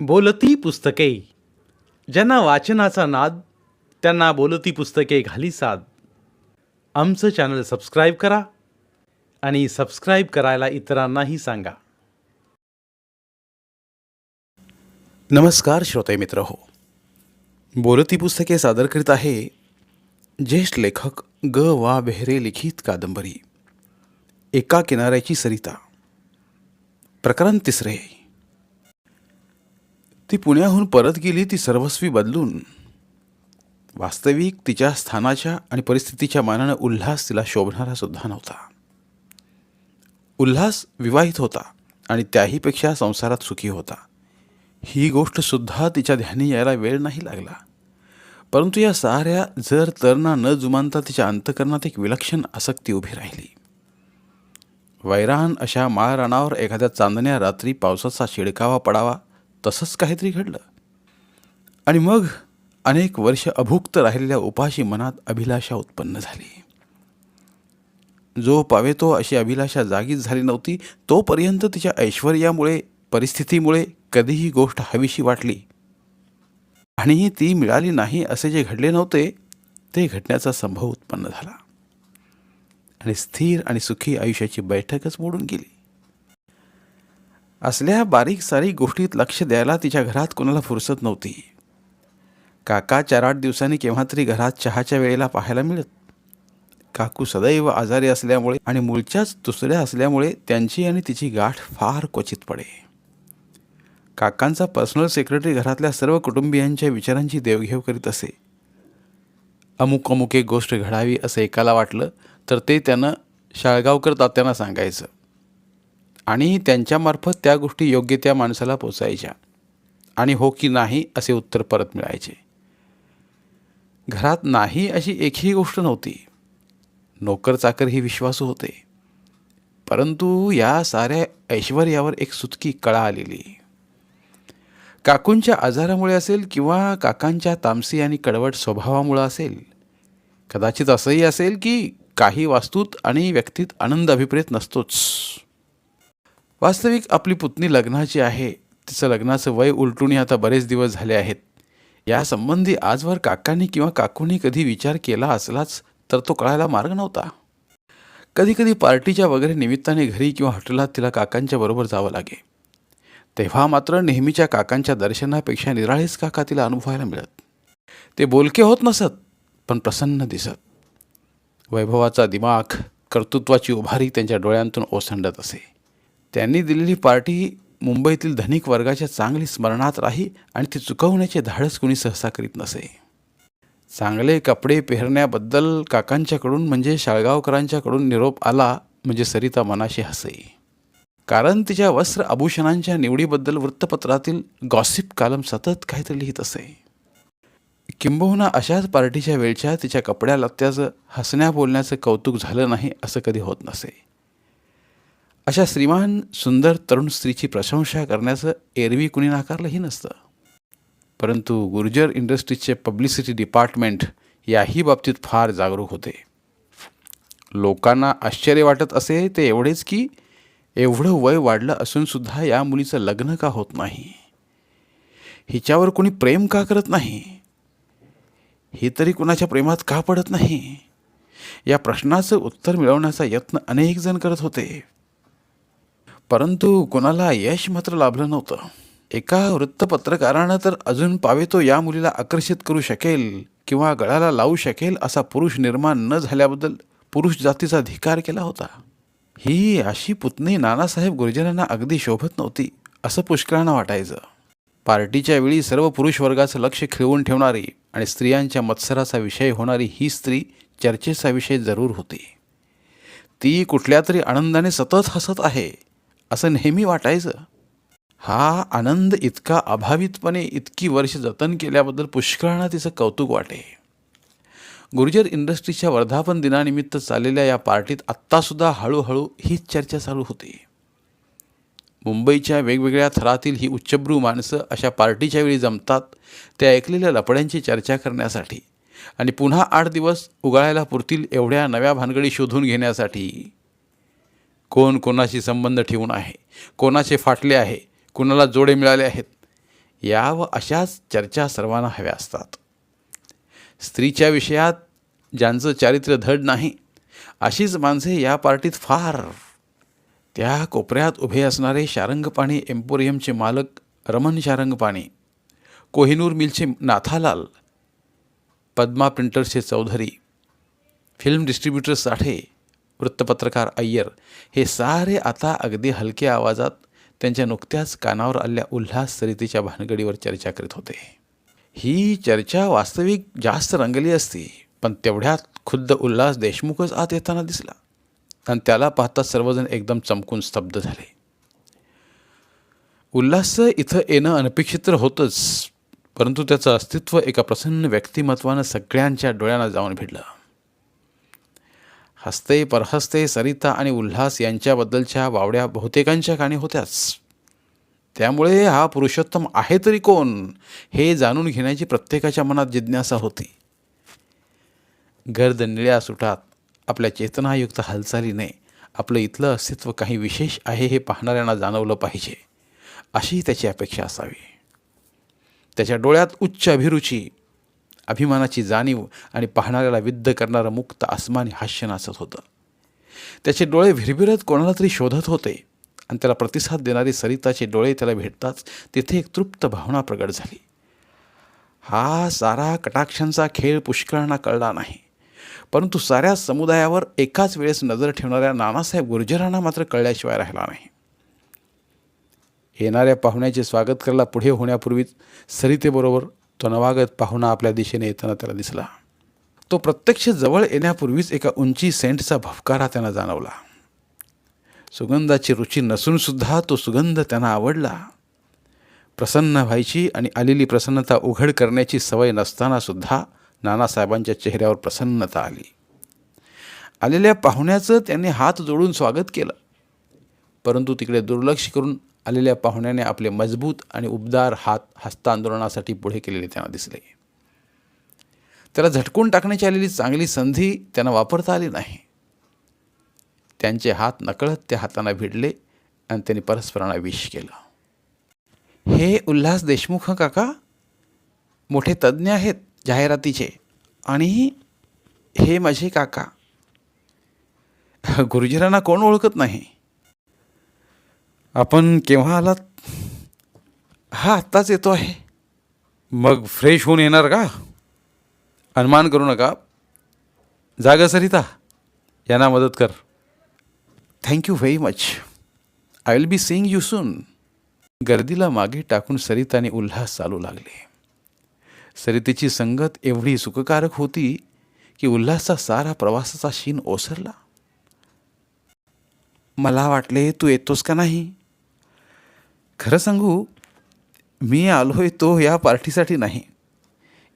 बोलती पुस्तके. ज्यांना वाचनाचा नाद त्यांना बोलती पुस्तके घाली साद. आमचं चॅनल सबस्क्राईब करा आणि सबस्क्राईब करायला इतरांनाही सांगा. नमस्कार श्रोते मित्र हो. बोलती पुस्तके सादर करीत आहे ज्येष्ठ लेखक ग. वा. बेहरे लिखित कादंबरी. एका किनाऱ्याची सरिता. प्रकरण तिसरे. ती पुण्याहून परत गेली ती सर्वस्वी बदलून. वास्तविक तिच्या स्थानाच्या आणि परिस्थितीच्या मानानं उल्हास तिला शोभणारा सुद्धा नव्हता. उल्हास विवाहित होता आणि त्याहीपेक्षा संसारात सुखी होता. ही गोष्ट सुद्धा तिच्या ध्यानी यायला वेळ नाही लागला. परंतु या साऱ्या जर तरणा न जुमानता तिच्या अंतकरणात एक विलक्षण आसक्ती उभी राहिली. वैरान अशा माळरानावर एखाद्या चांदण्या रात्री पावसाचा शिडकावा पडावा तसंच काहीतरी घडलं. आणि मग अनेक वर्ष अभुक्त राहिलेल्या उपाशी मनात अभिलाषा उत्पन्न झाली. जो पावेतो अशी अभिलाषा जागीच झाली नव्हती तोपर्यंत तिच्या ऐश्वर्यामुळे परिस्थितीमुळे कधीही गोष्ट हवीशी वाटली. आणि ती मिळाली नाही असे जे घडले नव्हते ते घडण्याचा संभव उत्पन्न झाला. आणि स्थिर आणि सुखी आयुष्याची बैठकच मोडून गेली. असल्या बारीक सारीक गोष्टीत लक्ष द्यायला तिच्या घरात कोणाला फुरसत नव्हती. काका चार आठ दिवसांनी केव्हा तरी घरात चहाच्या वेळेला पाहायला मिळत. काकू सदैव आजारी असल्यामुळे आणि मूळच्याच दुसऱ्या असल्यामुळे त्यांची आणि तिची गाठ फार क्वचित पडे. काकांचा पर्सनल सेक्रेटरी घरातल्या सर्व कुटुंबियांच्या विचारांची देवघेव करीत असे. अमुक अमुक एक गोष्ट घडावी असं एकाला वाटलं तर ते त्यानं शाळगावकर तात्यांना सांगायचं. आणि त्यांच्यामार्फत त्या गोष्टी योग्य त्या माणसाला पोचायच्या. आणि हो की नाही असे उत्तर परत मिळायचे. घरात नाही अशी एकही गोष्ट नव्हती. नोकर चाकर ही विश्वासू होते. परंतु या साऱ्या ऐश्वर्यावर एक सुतकी कळा आलेली. काकूंच्या आजारामुळे असेल किंवा काकांच्या तामसी आणि कडवट स्वभावामुळं असेल कदाचित असंही असेल की काही वास्तूत आणि व्यक्तीत आनंद अभिप्रेत नसतोच. वास्तविक आपली पुतणी लग्नाची आहे. तिचं लग्नाचं वय उलटून आता बरेच दिवस झाले आहेत. यासंबंधी आजवर काकांनी किंवा काकूंनी कधी विचार केला असलाच तर तो कळायला मार्ग नव्हता. कधीकधी पार्टीच्या वगैरे निमित्ताने घरी किंवा हॉटेलात तिला काकांच्या बरोबर जावं लागे. तेव्हा मात्र नेहमीच्या काकांच्या दर्शनापेक्षा निराळीच काका तिला अनुभवायला मिळत. ते बोलके होत नसत पण प्रसन्न दिसत. वैभवाचा दिमाग कर्तृत्वाची उभारी त्यांच्या डोळ्यांतून ओसंडत असे. त्यांनी दिलेली पार्टी मुंबईतील धनिक वर्गाच्या चांगली स्मरणात राही आणि ती चुकवण्याचे धाडस कुणी सहसा करीत नसे. चांगले कपडे पेरण्याबद्दल काकांच्याकडून म्हणजे शाळगावकरांच्याकडून निरोप आला म्हणजे सरिता मनाशी हसे. कारण तिच्या वस्त्र आभूषणांच्या निवडीबद्दल वृत्तपत्रातील गॉसिप कालम सतत काहीतरी लिहित असे. किंबहुना अशाच पार्टीच्या वेळच्या तिच्या कपड्या लत्त्याचं हसण्या बोलण्याचं कौतुक झालं नाही असं कधी होत नसे. अशा श्रीमान सुंदर तरुण स्त्रीची प्रशंसा करण्याचं एरवी कुणी नाकारलंही नसतं. परंतु गुर्जर इंडस्ट्रीजचे पब्लिसिटी डिपार्टमेंट याही बाबतीत फार जागरूक होते. लोकांना आश्चर्य वाटत असे ते एवढेच की एवढं वय वाढलं असूनसुद्धा या मुलीचं लग्न का होत नाही? हिच्यावर कोणी प्रेम का करत नाही? ही तरी कुणाच्या प्रेमात का पडत नाही? या प्रश्नाचं उत्तर मिळवण्याचा यत्न अनेक जण करत होते. परंतु कोणाला यश मात्र लाभलं नव्हतं. एका वृत्तपत्रकारानं तर अजून पावेतो या मुलीला आकर्षित करू शकेल किंवा गळाला लावू शकेल असा पुरुष निर्माण न झाल्याबद्दल पुरुष जातीचा धिकार केला होता. ही अशी पुतणी नानासाहेब गुर्जरांना अगदी शोभत नव्हती असं पुष्कळांना वाटायचं. पार्टीच्या वेळी सर्व पुरुष वर्गाचं लक्ष खिळवून ठेवणारी आणि स्त्रियांच्या मत्सराचा विषय होणारी ही स्त्री चर्चेचा विषय जरूर होती. ती कुठल्या तरी आनंदाने सतत हसत आहे असं नेहमी वाटायचं. हा आनंद इतका अभावितपणे इतकी वर्ष जतन केल्याबद्दल पुष्कळांना तिचं कौतुक वाटे. गुर्जर इंडस्ट्रीच्या वर्धापन दिनानिमित्त चाललेल्या या पार्टीत आत्तासुद्धा हळूहळू हीच चर्चा चालू होती. मुंबईच्या वेगवेगळ्या थरातील ही उच्चभ्रू माणसं अशा पार्टीच्या वेळी जमतात त्या ऐकलेल्या लपड्यांची चर्चा करण्यासाठी आणि पुन्हा आठ दिवस उगाळायला पुरतील एवढ्या नव्या भानगडी शोधून घेण्यासाठी. कोण कोणाशी संबंध ठेवून आहे? कोणाचे फाटले आहे? कुणाला जोडे मिळाले आहेत? या व अशाच चर्चा सर्वांना हव्या असतात. स्त्रीच्या विषयात ज्यांचं चारित्र्य धड नाही अशीच माणसे या पार्टीत फार. त्या कोपऱ्यात उभे असणारे शारंगपाणी एम्पोरियमचे मालक रमन शारंगपाणी कोहिनूर मिलचे नाथालाल पद्मा प्रिंटर्सचे चौधरी फिल्म डिस्ट्रीब्युटर साठे वृत्तपत्रकार अय्यर हे सारे आता अगदी हलक्या आवाजात त्यांच्या नुकत्याच कानावर आलेल्या उल्हास सरितीच्या भानगडीवर चर्चा करीत होते. ही चर्चा वास्तविक जास्त रंगली असती पण तेवढ्यात खुद्द उल्हास देशमुखच आत येताना दिसला आणि त्याला पाहता सर्वजण एकदम चमकून स्तब्ध झाले. उल्हासचं इथं येणं अनपेक्षित होतंच परंतु त्याचं अस्तित्व एका प्रसन्न व्यक्तिमत्वानं सगळ्यांच्या डोळ्यांना जाऊन भिडलं. हस्ते परहस्ते सरिता आणि उल्हास यांच्याबद्दलच्या वावड्या बहुतेकांच्या कानी होत्याच. त्यामुळे हा पुरुषोत्तम आहे तरी कोण हे जाणून घेण्याची प्रत्येकाच्या मनात जिज्ञासा होती. गर्द निळ्या सुटात आपल्या चेतनायुक्त हालचालीने आपलं इथलं अस्तित्व काही विशेष आहे हे पाहणाऱ्यांना जाणवलं पाहिजे अशी त्याची अपेक्षा असावी. त्याच्या डोळ्यात उच्च अभिरुची अभिमानाची जाणीव आणि पाहणाऱ्याला विद्ध करणारं मुक्त आसमानी हास्य नाचत होतं. त्याचे डोळे भिरभिरत कोणाला तरी शोधत होते. आणि त्याला प्रतिसाद देणारे सरिताचे डोळे त्याला भेटताच तिथे एक तृप्त भावना प्रगट झाली. हा सारा कटाक्षांचा खेळ पुष्कळांना कळला नाही. परंतु साऱ्या समुदायावर एकाच वेळेस नजर ठेवणाऱ्या नानासाहेब गुर्जरांना मात्र कळल्याशिवाय राहिला नाही. येणाऱ्या पाहुण्याचे स्वागत करायला पुढे होण्यापूर्वीच सरितेबरोबर तो नवागत पाहुणा आपल्या दिशेने येताना त्याला दिसला. तो प्रत्यक्ष जवळ येण्यापूर्वीच एका उंची सेंटचा भफकारा त्यांना जाणवला. सुगंधाची रुची नसूनसुद्धा तो सुगंध त्यांना आवडला. प्रसन्न व्हायची आणि आलेली प्रसन्नता उघड करण्याची सवय नसतानासुद्धा नानासाहेबांच्या चेहऱ्यावर प्रसन्नता आली. आलेल्या पाहुण्याचं त्यांनी हात जोडून स्वागत केलं. परंतु तिकडे दुर्लक्ष करून आलेल्या पाहुण्याने आपले मजबूत आणि उबदार हात हस्तांदोलनासाठी पुढे केलेले त्यांना दिसले. त्याला झटकून टाकण्याची आलेली चांगली संधी त्यांना वापरता आली नाही. त्यांचे हात नकळत त्या हातांना भिडले आणि त्यांनी परस्परांना विश केलं. हे उल्हास देशमुख काका? मोठे तज्ज्ञ आहेत जाहिरातीचे. आणि हे माझे काका. गुरुजीरांना कोण ओळखत नाही? आपण केव्हा आलात? हा आत्ताच येतो आहे. मग फ्रेश होऊन येणार का? अनुमान करू नका. जागा सरिता यांना मदत कर. Thank you very much I will be seeing you soon गर्दीला मागे टाकून सरिताने उल्हास चालू लागले. सरितेची संगत एवढी सुखकारक होती की उल्हासचा सारा प्रवासाचा शीन ओसरला. मला वाटले तू येतोस का नाही? खरं सांगू मी आलो आहे तो या पार्टीसाठी नाही.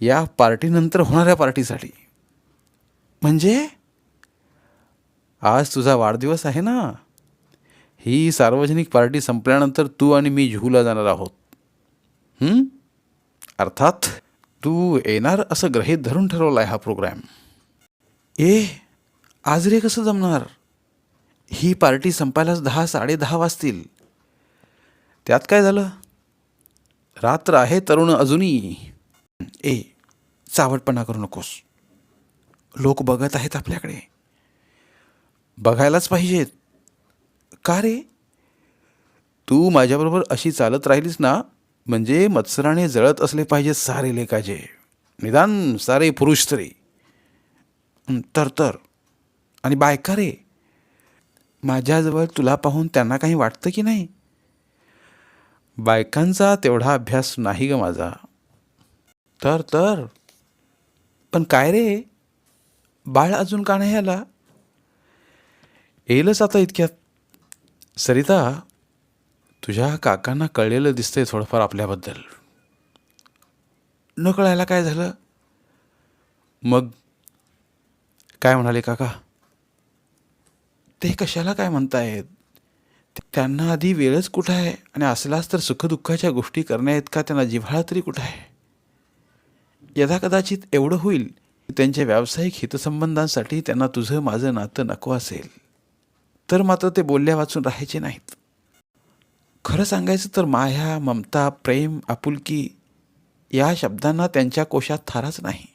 या पार्टीनंतर होणाऱ्या पार्टीसाठी. म्हणजे? आज तुझा वाढदिवस आहे ना? ही सार्वजनिक पार्टी संपल्यानंतर तू आणि मी जुहूला जाणार आहोत. अर्थात तू येणार असं ग्रहीत धरून ठरवला आहे हा प्रोग्रॅम. ए आज रे कसं जमणार? ही पार्टी संपायलाच दहा साडेदहा वाजतील. त्यात काय झालं? रात्र आहे तरुण अजूनही. ए चावटपणा करू नकोस. लोक बघत आहेत आपल्याकडे. बघायलाच पाहिजेत. का रे? तू माझ्याबरोबर अशी चालत राहिलीस ना म्हणजे मत्सराने जळत असले पाहिजेत सारे लेखाचे निदान सारे पुरुष तरी. तर तर. आणि बायका रे? माझ्याजवळ तुला पाहून त्यांना काही वाटतं की नाही? बायकांचा तेवढा अभ्यास नाही ग माझा. तर तर. पण काय रे? बाळ अजून का नाही आला? येईलच आता इतक्यात. सरिता तुझ्या काकांना कळलेलं दिसतंय थोडंफार आपल्याबद्दल. न कळायला काय झालं? मग काय म्हणाले काका? ते कशाला काय म्हणतायत? त्यांना आधी वेळच कुठं आहे? आणि असलाच तर सुखदुःखाच्या गोष्टी करण्याइतका त्यांना जिव्हाळा तरी कुठं आहे? यदा कदाचित एवढं होईल की त्यांच्या व्यावसायिक हितसंबंधांसाठी त्यांना तुझं माझं नातं नको असेल. तर मात्र ते बोलल्या वाचून राहायचे नाहीत. खरं सांगायचं तर माया ममता प्रेम आपुलकी या शब्दांना त्यांच्या कोशात थाराच नाही.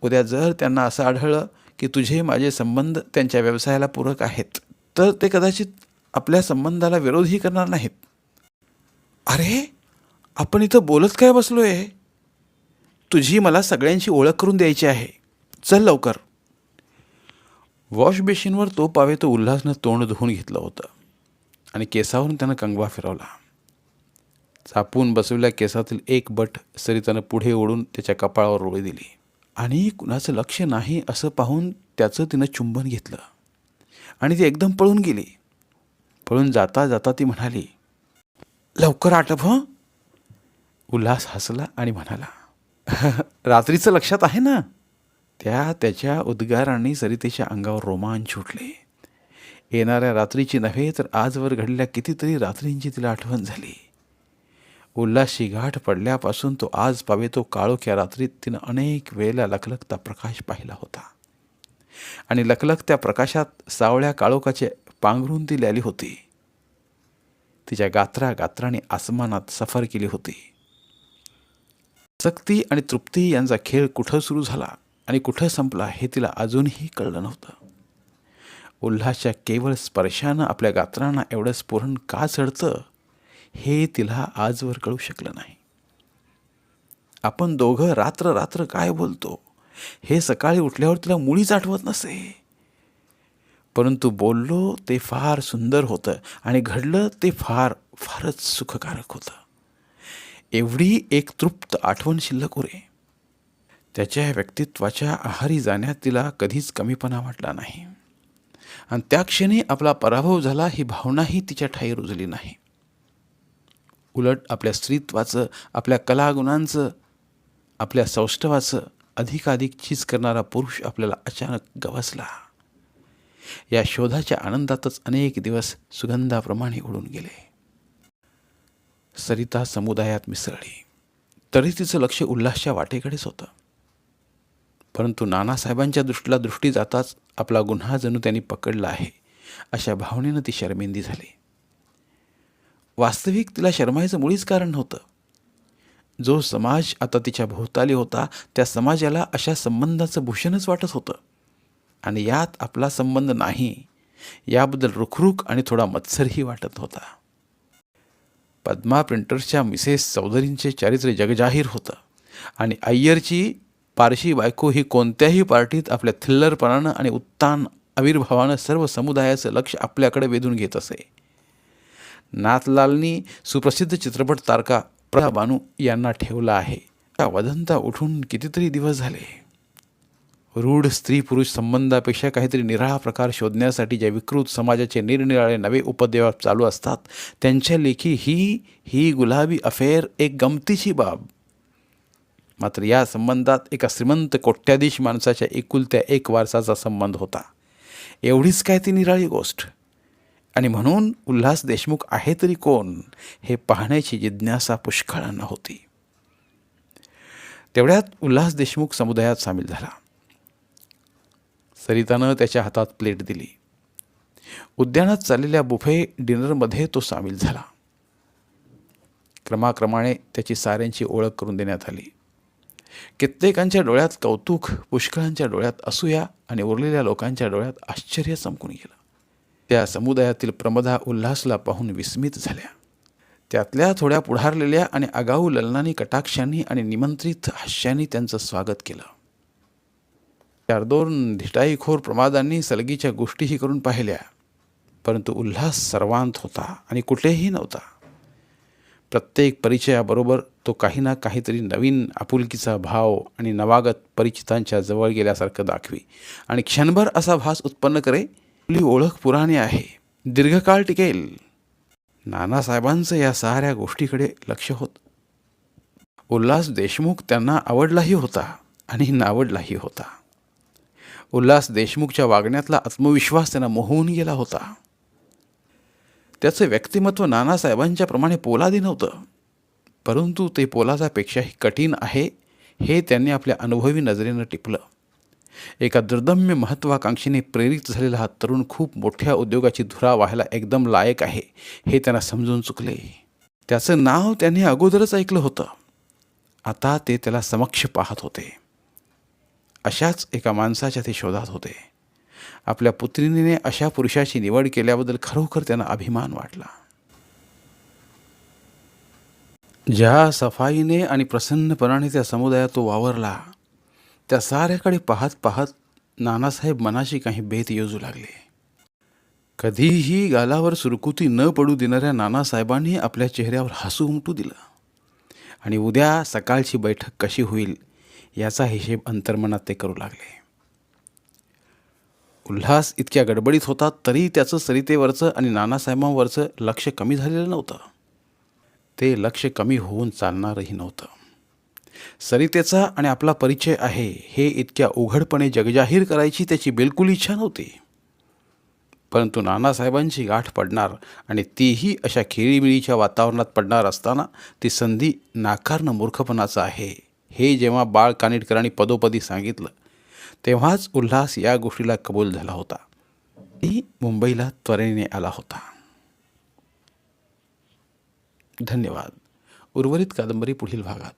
उद्या जर त्यांना असं आढळलं की तुझे माझे संबंध त्यांच्या व्यवसायाला पूरक आहेत तर ते कदाचित आपल्या संबंधाला विरोधही करणार नाहीत. अरे आपण इथं बोलत काय बसलो आहे तुझी मला सगळ्यांची ओळख करून द्यायची आहे. चल लवकर. वॉश बेसिनवर तो पावे तो उल्हासनं तोंड धुवून घेतलं होतं आणि केसावरून त्यानं कंगवा फिरवला. चापून बसवलेल्या केसातील एक बट सरितानं पुढे ओढून त्याच्या कपाळावर रोळी दिली. आणि कुणाचं लक्ष नाही असं पाहून त्याचं तिनं चुंबन घेतलं. आणि ती एकदम पळून गेली. पळून जाता जाता ती म्हणाली लवकर आटप हं. उल्हास हसला आणि म्हणाला रात्रीचं लक्षात आहे ना? त्या त्याच्या उद्गारांनी सरितेच्या अंगावर रोमांच उठले येणाऱ्या रात्रीची नव्हे तर आजवर घडलेल्या कितीतरी रात्रींची तिला आठवण झाली. उल्हासची गाठ पडल्यापासून तो आज पावे तो काळोख या रात्रीत तिनं अनेक वेळेला लखलखता प्रकाश पाहिला होता. आणि लखलखत्या प्रकाशात सावळ्या काळोखाचे पांघरून ती लिहिली होती. तिच्या गात्रा गात्राने आसमानात सफर केली होती. सक्ती आणि तृप्ती यांचा खेळ कुठं सुरू झाला आणि कुठं संपला हे तिला अजूनही कळलं नव्हतं. उल्हासच्या केवळ स्पर्शानं आपल्या गात्रांना एवढं स्फुरण का चढतं हे तिला आजवर कळू शकलं नाही. आपण दोघं रात्र रात्र काय बोलतो? हे सकाळी उठल्यावर तिला मुळीच आठवत नसे. परंतु बोललो ते फार सुंदर होतं आणि घडलं ते फार फारच सुखकारक होतं. एवढी एक तृप्त आठवण शिल्लक उरे. त्याच्या व्यक्तित्वाच्या आहारी जाण्यात तिला कधीच कमीपणा वाटला नाही. आणि त्या क्षणी आपला पराभव झाला ही भावनाही तिच्या ठाई रुजली नाही. उलट आपल्या स्त्रीत्वाचं आपल्या कलागुणांचं आपल्या सौष्ठवाचं अधिकाधिक चीज करणारा पुरुष आपल्याला अचानक गवसला. या शोधाच्या आनंदातच अनेक दिवस सुगंधाप्रमाणे उडून गेले. सरिता समुदायात मिसळली. तरी तिचं लक्ष उल्हासच्या वाटेकडेच होतं. परंतु नानासाहेबांच्या दृष्टीला दृष्टी जाताच आपला गुन्हा जणू त्यांनी पकडला आहे अशा भावनेनं ती शर्मिंदी झाली. वास्तविक तिला शरमायचं मुळीच कारण नव्हतं. जो समाज आता तिच्या भोवताली होता त्या समाजाला अशा संबंधाचं भूषणच वाटत होतं. आणि यात आपला संबंध नाही याबद्दल रुखरुख आणि थोडा मत्सरही वाटत होता. पद्मा प्रिंटर्सच्या मिसेस चौधरींचे चारित्र्य जगजाहीर होतं. आणि अय्यरची पारशी बायको ही कोणत्याही पार्टीत आपल्या थिल्लरपणानं आणि उत्तान आविर्भावानं सर्व समुदायाचं लक्ष आपल्याकडे वेधून घेत असे. नाथलालनी सुप्रसिद्ध चित्रपट तारका प्रभा बानू यांना ठेवला आहे. त्या वदंता उठून कितीतरी दिवस झाले. रूढ स्त्री पुरुष संबंधापेक्षा काहीतरी निराळा प्रकार शोधण्यासाठी ज्या विकृत समाजाचे निरनिराळे नवे उपद्व्याप चालू असतात त्यांच्या लेखी ही ही गुलाबी अफेअर एक गमतीची बाब. मात्र या संबंधात एका श्रीमंत कोट्याधीश माणसाच्या एकुलत्या एक वारसाचा संबंध होता. एवढीच काय ती निराळी गोष्ट? आणि म्हणून उल्हास देशमुख आहे तरी कोण हे पाहण्याची जिज्ञासा पुष्कळांना होती. तेवढ्यात उल्हास देशमुख समुदायात सामील झाला. सरितानं त्याच्या हातात प्लेट दिली. उद्यानात चाललेल्या बुफे डिनरमध्ये तो सामील झाला. क्रमाक्रमाने त्याची साऱ्यांची ओळख करून देण्यात आली. कित्येकांच्या डोळ्यात कौतुक पुष्कळांच्या डोळ्यात असूया आणि उरलेल्या लोकांच्या डोळ्यात आश्चर्य चमकून गेलं. त्या समुदायातील प्रमदा उल्हासला पाहून विस्मित झाल्या. त्यातल्या थोड्या पुढारलेल्या आणि आगाऊ ललनानी कटाक्षांनी आणि निमंत्रित हास्यांनी त्यांचं स्वागत केलं. चार दोन धिटाईखोर प्रमादांनी सलगीच्या गोष्टीही करून पाहिल्या. परंतु उल्हास सर्वांत होता आणि कुठेही नव्हता. प्रत्येक परिचयाबरोबर तो काही ना काहीतरी नवीन आपुलकीचा भाव आणि नवागत परिचितांच्या जवळ गेल्यासारखं दाखवी. आणि क्षणभर असा भास उत्पन्न करे आपली ओळख पुराणी आहे. दीर्घकाळ टिकेल. नानासाहेबांचं या साऱ्या गोष्टीकडे लक्ष होत. उल्हास देशमुख त्यांना आवडलाही होता आणि नावडलाही होता. उल्हास देशमुखच्या वागण्यातला आत्मविश्वास त्यांना मोहून गेला होता. त्याचं व्यक्तिमत्व नानासाहेबांच्या प्रमाणे पोलादी नव्हतं. परंतु ते पोलादापेक्षाही कठीण आहे हे त्यांनी आपल्या अनुभवी नजरेनं टिपलं. एका दुर्दम्य महत्त्वाकांक्षेने प्रेरित झालेला हा तरुण खूप मोठ्या उद्योगाची धुरा व्हायला एकदम लायक आहे हे त्यांना समजून चुकले. त्याचं नाव त्यांनी अगोदरच ऐकलं होतं. आता ते त्याला समक्ष पाहत होते. अशाच एका माणसाच्या ते शोधात होते. आपल्या पुत्रिणीने अशा पुरुषाची निवड केल्याबद्दल खरोखर त्यांना अभिमान वाटला. ज्या सफाईने आणि प्रसन्नपणाने त्या समुदायात तो वावरला त्या साऱ्याकडे पाहत पाहत नानासाहेब मनाशी काही बेत योजू लागले. कधीही गालावर सुरकुती न पडू देणाऱ्या नानासाहेबांनी आपल्या चेहऱ्यावर हसू उमटू दिलं. आणि उद्या सकाळची बैठक कशी होईल याचा हिशेब अंतर्मनात ते करू लागले. उल्हास इतक्या गडबडीत होता तरी त्याचं सरितेवरचं आणि नानासाहेबांवरचं लक्ष कमी झालेलं नव्हतं. ते लक्ष कमी होऊन चालणारही नव्हतं. सरितेचा आणि आपला परिचय आहे हे इतक्या उघडपणे जगजाहीर करायची त्याची बिलकुल इच्छा नव्हती. परंतु नानासाहेबांची गाठ पडणार आणि तीही अशा खेळीमिळीच्या वातावरणात पडणार असताना ती संधी नाकारणं मूर्खपणाचं आहे हे जेव्हा बाळ कानिटकरांनी पदोपदी सांगितलं तेव्हाच उल्हास या गोष्टीला कबूल झाला होता. ती मुंबईला त्वरेने आला होता. धन्यवाद. उर्वरित कादंबरी पुढील भागात.